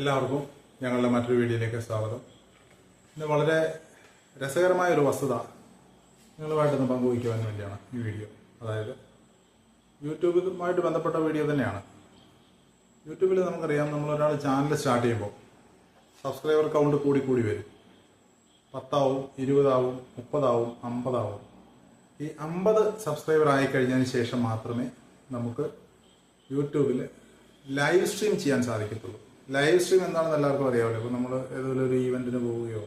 എല്ലാവർക്കും ഞങ്ങളുടെ മറ്റൊരു വീഡിയോയിലേക്ക് സ്വാഗതം. ഇന്ന് വളരെ രസകരമായ ഒരു വസ്തുത നിങ്ങളുമായിട്ടൊന്ന് പങ്കുവയ്ക്കുവാൻ വേണ്ടിയാണ് ഈ വീഡിയോ. അതായത് യൂട്യൂബുമായിട്ട് ബന്ധപ്പെട്ട വീഡിയോ തന്നെയാണ്. യൂട്യൂബിൽ നമുക്കറിയാം നമ്മളൊരാൾ ചാനൽ സ്റ്റാർട്ട് ചെയ്യുമ്പോൾ സബ്സ്ക്രൈബർ കൗണ്ട് കൂടി കൂടി വരും. പത്താവും ഇരുപതാവും മുപ്പതാവും അമ്പതാവും. ഈ അമ്പത് സബ്സ്ക്രൈബർ ആയി കഴിഞ്ഞതിന് ശേഷം മാത്രമേ നമുക്ക് യൂട്യൂബിൽ ലൈവ് സ്ട്രീം ചെയ്യാൻ സാധിക്കത്തുള്ളൂ. ലൈവ് സ്ട്രീം എന്താണെന്ന് എല്ലാവർക്കും അറിയാമല്ലോ. ഇപ്പോൾ നമ്മൾ ഏതെങ്കിലും ഒരു ഈവെന്റിന് പോവുകയോ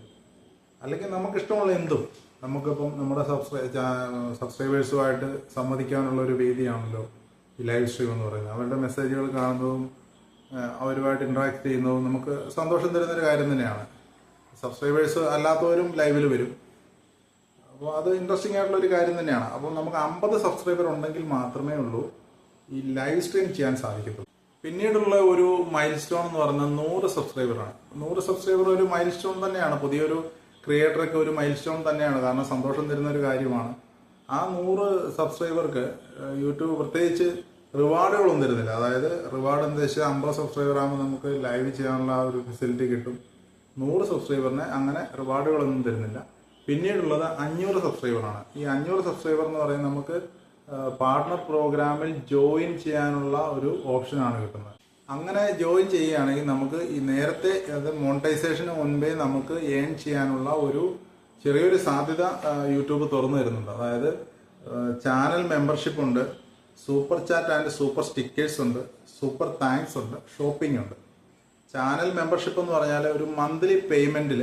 അല്ലെങ്കിൽ നമുക്കിഷ്ടമുള്ള എന്തും നമുക്കിപ്പം നമ്മുടെ സബ്സ്ക്രൈ സബ്സ്ക്രൈബേഴ്സുമായിട്ട് സംവദിക്കാനുള്ള ഒരു വേദിയാണല്ലോ ഈ ലൈവ് സ്ട്രീം എന്ന് പറയുന്നത്. അവരുടെ മെസ്സേജുകൾ കാണുന്നതും അവരുമായിട്ട് ഇൻട്രാക്ട് ചെയ്യുന്നതും നമുക്ക് സന്തോഷം തരുന്നൊരു കാര്യം തന്നെയാണ്. സബ്സ്ക്രൈബേഴ്സ് അല്ലാത്തവരും ലൈവിൽ വരും. അപ്പോൾ അത് ഇൻട്രസ്റ്റിംഗ് ആയിട്ടുള്ള ഒരു കാര്യം തന്നെയാണ്. അപ്പോൾ നമുക്ക് അമ്പത് സബ്സ്ക്രൈബർ ഉണ്ടെങ്കിൽ മാത്രമേ ഉള്ളൂ ഈ ലൈവ് സ്ട്രീം ചെയ്യാൻ സാധിക്കത്തുള്ളൂ. പിന്നീടുള്ള ഒരു മൈൽ സ്റ്റോൺ എന്ന് പറഞ്ഞാൽ നൂറ് സബ്സ്ക്രൈബറാണ് നൂറ് സബ്സ്ക്രൈബർ ഒരു മൈൽ സ്റ്റോൺ തന്നെയാണ്. പുതിയൊരു ക്രിയേറ്ററൊക്കെ ഒരു മൈൽ സ്റ്റോൺ തന്നെയാണ്. കാരണം സന്തോഷം തരുന്ന ഒരു കാര്യമാണ്. ആ നൂറ് സബ്സ്ക്രൈബർക്ക് യൂട്യൂബ് പ്രത്യേകിച്ച് റിവാർഡുകളൊന്നും തരുന്നില്ല. അതായത് റിവാർഡ് എന്താ വെച്ചാൽ അമ്പത് സബ്സ്ക്രൈബർ ആകുമ്പോൾ നമുക്ക് ലൈവ് ചെയ്യാനുള്ള ആ ഒരു ഫെസിലിറ്റി കിട്ടും. നൂറ് സബ്സ്ക്രൈബറിന് അങ്ങനെ റിവാർഡുകളൊന്നും തരുന്നില്ല. പിന്നീടുള്ളത് അഞ്ഞൂറ് സബ്സ്ക്രൈബറാണ് ഈ അഞ്ഞൂറ് സബ്സ്ക്രൈബർ എന്ന് പറയുന്നത് നമുക്ക് പാർട്ണർ പ്രോഗ്രാമിൽ ജോയിൻ ചെയ്യാനുള്ള ഒരു ഓപ്ഷനാണ് കിട്ടുന്നത്. അങ്ങനെ ജോയിൻ ചെയ്യുകയാണെങ്കിൽ നമുക്ക് ഈ നേരത്തെ അത് മോണിറ്റൈസേഷന് മുൻപേ നമുക്ക് ഏൺ ചെയ്യാനുള്ള ഒരു ചെറിയൊരു സാധ്യത യൂട്യൂബ് തുറന്നു തരുന്നുണ്ട്. അതായത് ചാനൽ മെമ്പർഷിപ്പ് ഉണ്ട് super chat and super stickers ഉണ്ട് സൂപ്പർ താങ്ക്സ് ഉണ്ട് ഷോപ്പിംഗ് ഉണ്ട്. ചാനൽ മെമ്പർഷിപ്പ് എന്ന് പറഞ്ഞാൽ ഒരു മന്ത്ലി പേയ്മെന്റിൽ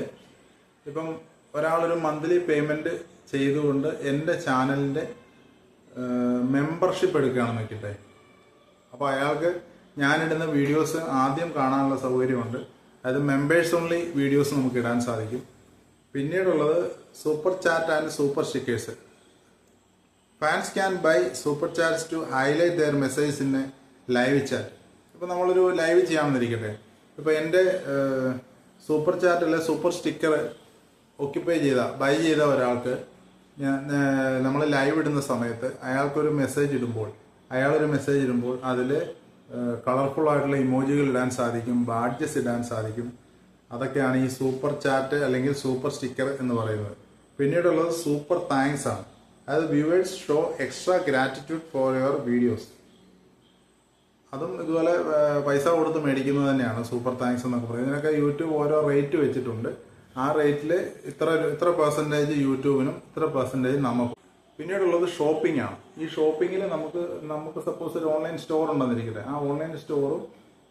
ഇപ്പം ഒരാളൊരു മന്ത്ലി പേയ്മെന്റ് ചെയ്തുകൊണ്ട് എന്റെ ചാനലിന്റെ മെമ്പർഷിപ്പ് എടുക്കുകയാണെന്ന് വെക്കട്ടെ. അപ്പോൾ അയാൾക്ക് ഞാനിടുന്ന വീഡിയോസ് ആദ്യം കാണാനുള്ള സൗകര്യമുണ്ട്. അതായത് മെമ്പേഴ്സ് ഓൺലി വീഡിയോസ് നമുക്ക് ഇടാൻ സാധിക്കും. പിന്നീടുള്ളത് super chat and super stickers fans can buy super chats to highlight their messages in live chat ഇപ്പോൾ നമ്മളൊരു ലൈവ് ചെയ്യാമെന്നിരിക്കട്ടെ. ഇപ്പോൾ എന്റെ സൂപ്പർ ചാറ്റ് അല്ലെ സൂപ്പർ സ്റ്റിക്കർ ഓക്യുപ്പൈ ചെയ്ത ബൈ ചെയ്ത ഒരാൾക്ക് ഞാൻ നമ്മൾ ലൈവ് ഇടുന്ന സമയത്ത് അയാൾക്കൊരു മെസ്സേജ് ഇടുമ്പോൾ അയാളൊരു മെസ്സേജ് ഇടുമ്പോൾ അതിൽ കളർഫുൾ ആയിട്ടുള്ള ഇമോജികൾ ഇടാൻ സാധിക്കും ബാഡ്ജസ് ഇടാൻ സാധിക്കും. അതൊക്കെയാണ് ഈ സൂപ്പർ ചാറ്റ് അല്ലെങ്കിൽ സൂപ്പർ സ്റ്റിക്കർ എന്ന് പറയുന്നത്. പിന്നീടുള്ളത് സൂപ്പർ താങ്ക്സ് ആണ്. അതായത് viewers show extra gratitude for your videos അതും ഇതുപോലെ പൈസ കൊടുത്ത് മേടിക്കുന്നത് തന്നെയാണ് സൂപ്പർ താങ്ക്സ് എന്നൊക്കെ പറയുന്നത്. ഇതിനൊക്കെ യൂട്യൂബ് ഓരോ റേറ്റ് വെച്ചിട്ടുണ്ട്. ആ റേറ്റിൽ ഇത്ര ഇത്ര പെർസെന്റേജ് യൂട്യൂബിനും ഇത്ര പെർസെന്റേജ് നമുക്കും. പിന്നീടുള്ളത് ഷോപ്പിംഗ് ആണ്. ഈ ഷോപ്പിങ്ങിൽ നമുക്ക് നമുക്ക് സപ്പോസ് ഒരു ഓൺലൈൻ സ്റ്റോർ ഉണ്ടെന്നിരിക്കട്ടെ. ആ ഓൺലൈൻ സ്റ്റോറും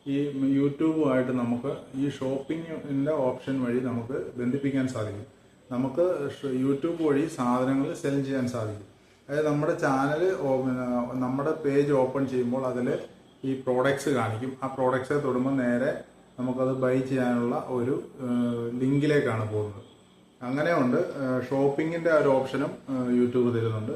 ഈ യൂട്യൂബുമായിട്ട് നമുക്ക് ഈ ഷോപ്പിങ്ങിന്റെ ഓപ്ഷൻ വഴി നമുക്ക് ബന്ധിപ്പിക്കാൻ സാധിക്കും. നമുക്ക് യൂട്യൂബ് വഴി സാധനങ്ങൾ സെൽ ചെയ്യാൻ സാധിക്കും. അതായത് നമ്മുടെ ചാനൽ നമ്മുടെ പേജ് ഓപ്പൺ ചെയ്യുമ്പോൾ അതിൽ ഈ പ്രോഡക്ട്സ് കാണിക്കും. ആ പ്രോഡക്ട്സ് തൊടുമ്പോൾ നേരെ നമുക്കത് ബൈ ചെയ്യാനുള്ള ഒരു ലിങ്കിലേക്കാണ് പോകുന്നത്. അങ്ങനെയുണ്ട്. ഷോപ്പിങ്ങിന്റെ ഒരു ഓപ്ഷനും യൂട്യൂബ് തരുന്നുണ്ട്.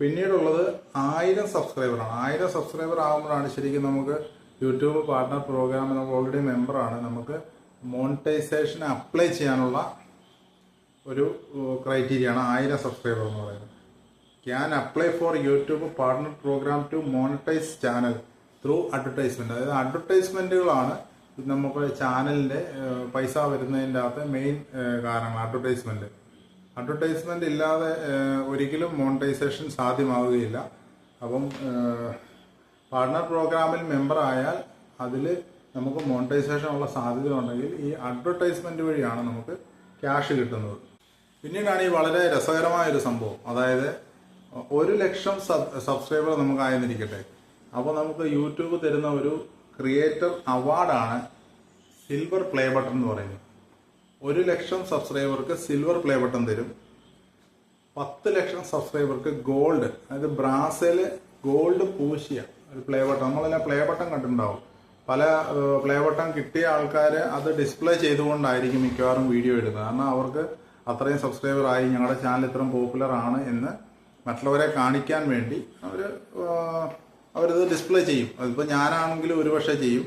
പിന്നീടുള്ളത് ആയിരം സബ്സ്ക്രൈബറാണ് ആയിരം സബ്സ്ക്രൈബർ ആകുമ്പോഴാണ് ശരിക്കും നമുക്ക് യൂട്യൂബ് പാർട്ട്ണർ പ്രോഗ്രാം നമുക്ക് ഓൾറെഡി മെമ്പറാണ് നമുക്ക് മോണിറ്റൈസേഷൻ അപ്ലൈ ചെയ്യാനുള്ള ഒരു ക്രൈറ്റീരിയ ആണ് ആയിരം സബ്സ്ക്രൈബർ എന്ന് പറയുന്നത്. Can apply for YouTube partner program to monetize channel through advertisement അതായത് അഡ്വർടൈസ്മെന്റുകളാണ് നമുക്ക് ചാനലിന്റെ പൈസ വരുന്നതിന്റെ അകത്ത് മെയിൻ കാരണങ്ങൾ അഡ്വർടൈസ്മെന്റ് അഡ്വർടൈസ്മെന്റ് ഇല്ലാതെ ഒരിക്കലും മോണിറ്റൈസേഷൻ സാധ്യമാവുകയില്ല. അപ്പം പാർട്ണർ പ്രോഗ്രാമിൽ മെമ്പർ ആയാൽ അതിൽ നമുക്ക് മോണിറ്റൈസേഷൻ ഉള്ള സാധ്യത ഉണ്ടെങ്കിൽ ഈ അഡ്വർടൈസ്മെന്റ് വഴിയാണ് നമുക്ക് ക്യാഷ് കിട്ടുന്നത്. പിന്നീടാണ് ഈ വളരെ രസകരമായ ഒരു സംഭവം. അതായത് ഒരു ലക്ഷം സബ് സബ്സ്ക്രൈബർ നമുക്ക് ആയെന്നിരിക്കട്ടെ അപ്പോൾ നമുക്ക് യൂട്യൂബ് തരുന്ന ഒരു ക്രിയേറ്റർ അവാർഡാണ് സിൽവർ പ്ലേ ബട്ടൺ എന്ന് പറയുന്നത്. ഒരു ലക്ഷം സബ്സ്ക്രൈബർക്ക് സിൽവർ പ്ലേ ബട്ടൺ തരും. പത്ത് ലക്ഷം സബ്സ്ക്രൈബർക്ക് ഗോൾഡ് അതായത് ബ്രാസിൽ ഗോൾഡ് പൂശിയ ഒരു പ്ലേ ബട്ടൺ നമ്മളെല്ലാം പ്ലേ ബട്ടൺ കണ്ടിട്ടുണ്ടാവും. പല പ്ലേ ബട്ടൺ കിട്ടിയ ആൾക്കാർ അത് ഡിസ്പ്ലേ ചെയ്തുകൊണ്ടായിരിക്കും മിക്കവാറും വീഡിയോ ഇടുന്നത്. കാരണം അവർക്ക് അത്രയും സബ്സ്ക്രൈബർ ആയി ഞങ്ങളുടെ ചാനൽ ഇത്രയും പോപ്പുലർ ആണ് എന്ന് മറ്റുള്ളവരെ കാണിക്കാൻ വേണ്ടി അവർ ഡിസ്പ്ലേ ചെയ്യും. അതിപ്പോൾ ഞാനാണെങ്കിലും ഒരുപക്ഷെ ചെയ്യും.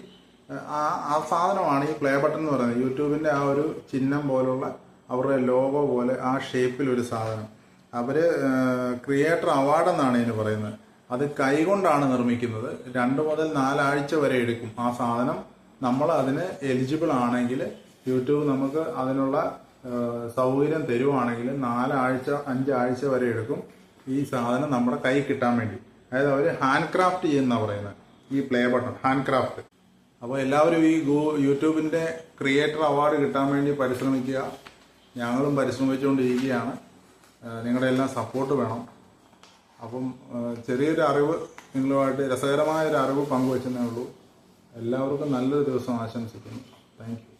ആ ആ സാധനമാണ് ഈ പ്ലേ ബട്ടൺ എന്ന് പറയുന്നത്. യൂട്യൂബിന്റെ ആ ഒരു ചിഹ്നം പോലുള്ള അവരുടെ ലോഗോ പോലെ ആ ഷേപ്പിലൊരു സാധനം. അവർ ക്രിയേറ്റർ അവാർഡ് എന്നാണ് ഇതിന് പറയുന്നത്. അത് കൈകൊണ്ടാണ് നിർമ്മിക്കുന്നത്. രണ്ട് മുതൽ നാലാഴ്ച വരെ എടുക്കും ആ സാധനം. നമ്മൾ അതിന് എലിജിബിൾ ആണെങ്കിൽ യൂട്യൂബ് നമുക്ക് അതിനുള്ള സൗകര്യം തരുവാണെങ്കിൽ നാലാഴ്ച അഞ്ചാഴ്ച വരെ എടുക്കും ഈ സാധനം നമ്മുടെ കൈ കിട്ടാൻ വേണ്ടി. അതായത് അവർ ഹാൻഡ് ക്രാഫ്റ്റ് ചെയ്യുന്ന പറയുന്നത് ഈ പ്ലേ ബട്ടൺ ഹാൻഡ് ക്രാഫ്റ്റ് അപ്പോൾ എല്ലാവരും ഈ ഗൂ യൂട്യൂബിന്റെ ക്രിയേറ്റർ അവാർഡ് കിട്ടാൻ വേണ്ടി പരിശ്രമിക്കുക. ഞങ്ങളും പരിശ്രമിച്ചുകൊണ്ടിരിക്കുകയാണ്. നിങ്ങളുടെ എല്ലാം സപ്പോർട്ട് വേണം. അപ്പം ചെറിയൊരു അറിവ് നിങ്ങളുമായിട്ട് രസകരമായ ഒരു അറിവ് പങ്കുവച്ചതേ ഉള്ളൂ. എല്ലാവർക്കും നല്ലൊരു ദിവസം ആശംസിക്കുന്നു. താങ്ക്